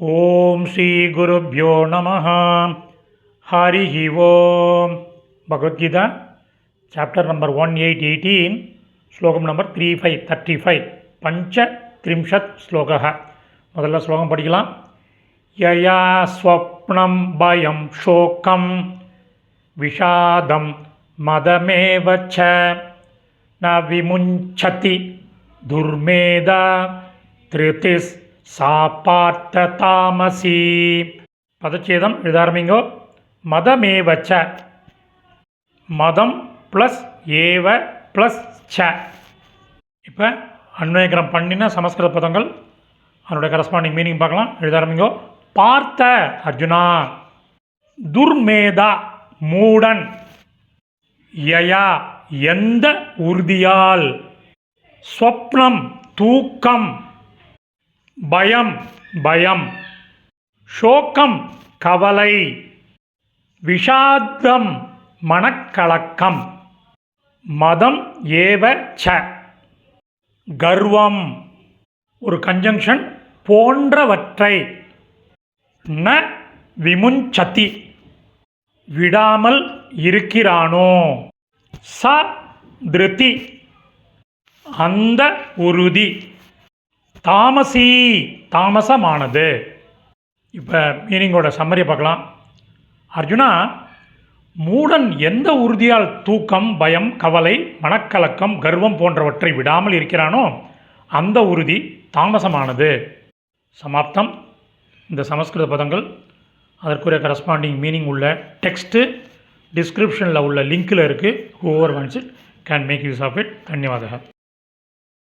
ஓம் ஸ்ரீ குருப்யோ நம ஹரி ஓம் Bhagavad Gita chapter number one eight eighteen ஸ்லோகம் number three five thirty five பஞ்ச த்ரிம்ஷத் ஸ்லோகः முதல்ல ஸ்லோகம் படிக்கலாம் யயா ஸ்வப்னம் பயம் ஷோகம் விஷாதம் மதமேவ ச ந விமுஞ்சதி துர்மேதா திருதிஸ் சாப்பார்த்த தாமசி. பதச்சேதம் எழுதாரம்பிங்கோ மதமேவச்ச. மதம் ப்ளஸ் ஏவ ப்ளஸ் ச. இப்போ அன்வயகரம் பண்ணின சமஸ்கிருத பதங்கள் அதனுடைய கரஸ்பாண்டிங் மீனிங் பார்க்கலாம். எழுதாரம்பிங்கோ பார்த்த அர்ஜுனா. துர்மேதா மூடன். யயா எந்த உறுதியால்? ஸ்வப்னம் தூக்கம் பயம் பயம். சோக்கம் கவலை. விஷாதம் மனக்கலக்கம். மதம் ஏவ ச. கர்வம். ஒரு கன்ஜங்ஷன் போன்றவற்றை. ந விமுஞ்சதி. விடாமல் இருக்கிறானோ? ச திருதி. அந்த உறுதி. தாமசி தாமசமானது. இப்போ மீனிங்கோட சம்மரியை பார்க்கலாம். அர்ஜுனா மூடன் எந்த உறுதியால் தூக்கம் பயம் கவலை மனக்கலக்கம் கர்வம் போன்றவற்றை விடாமல் இருக்கிறானோ அந்த உறுதி தாமசமானது. சமாப்தம். இந்த சமஸ்கிருத பதங்கள் அதற்குரிய கரஸ்பாண்டிங் மீனிங் உள்ள டெக்ஸ்ட்டு டிஸ்கிரிப்ஷனில் உள்ள லிங்க்கில் இருக்குது however once it can make use of it தன்யவாதகம்